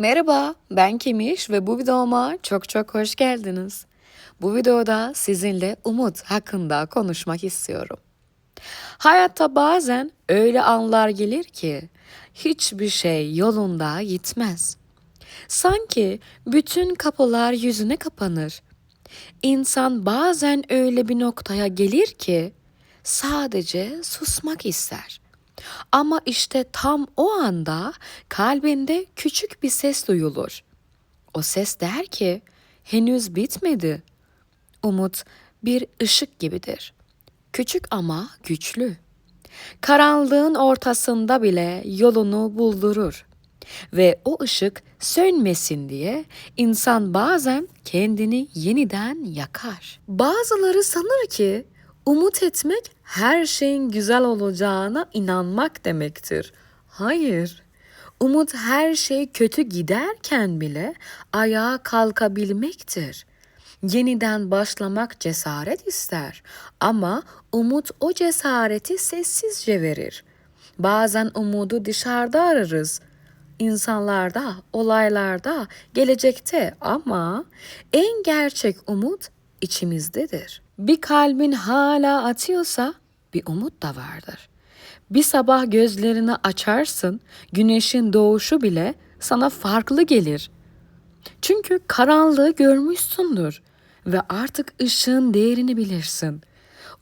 Merhaba, ben Kemiş ve bu videoma çok çok hoş geldiniz. Bu videoda sizinle umut hakkında konuşmak istiyorum. Hayatta bazen öyle anlar gelir ki hiçbir şey yolunda gitmez. Sanki bütün kapılar yüzüne kapanır. İnsan bazen öyle bir noktaya gelir ki sadece susmak ister. Ama işte tam o anda kalbinde küçük bir ses duyulur. O ses der ki henüz bitmedi. Umut bir ışık gibidir. Küçük ama güçlü. Karanlığın ortasında bile yolunu buldurur. Ve o ışık sönmesin diye insan bazen kendini yeniden yakar. Bazıları sanır ki umut etmek her şeyin güzel olacağına inanmak demektir. Hayır. Umut her şey kötü giderken bile ayağa kalkabilmektir. Yeniden başlamak cesaret ister ama umut o cesareti sessizce verir. Bazen umudu dışarıda ararız. İnsanlarda, olaylarda, gelecekte ama en gerçek umut içimizdedir. Bir kalbin hala atıyorsa bir umut da vardır. Bir sabah gözlerini açarsın, güneşin doğuşu bile sana farklı gelir. Çünkü karanlığı görmüşsündür ve artık ışığın değerini bilirsin.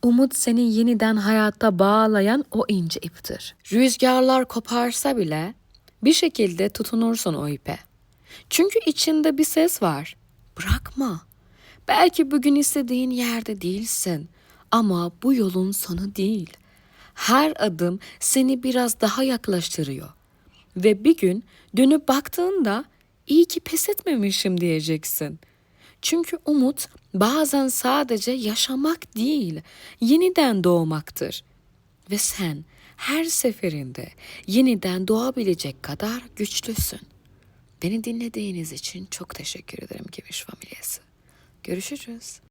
Umut seni yeniden hayatta bağlayan o ince iptir. Rüzgarlar koparsa bile bir şekilde tutunursun o ipe. Çünkü içinde bir ses var. Bırakma. Belki bugün istediğin yerde değilsin ama bu yolun sonu değil. Her adım seni biraz daha yaklaştırıyor. Ve bir gün dönüp baktığında iyi ki pes etmemişim diyeceksin. Çünkü umut bazen sadece yaşamak değil, yeniden doğmaktır. Ve sen her seferinde yeniden doğabilecek kadar güçlüsün. Beni dinlediğiniz için çok teşekkür ederim Geviş Familyası. Görüşürüz.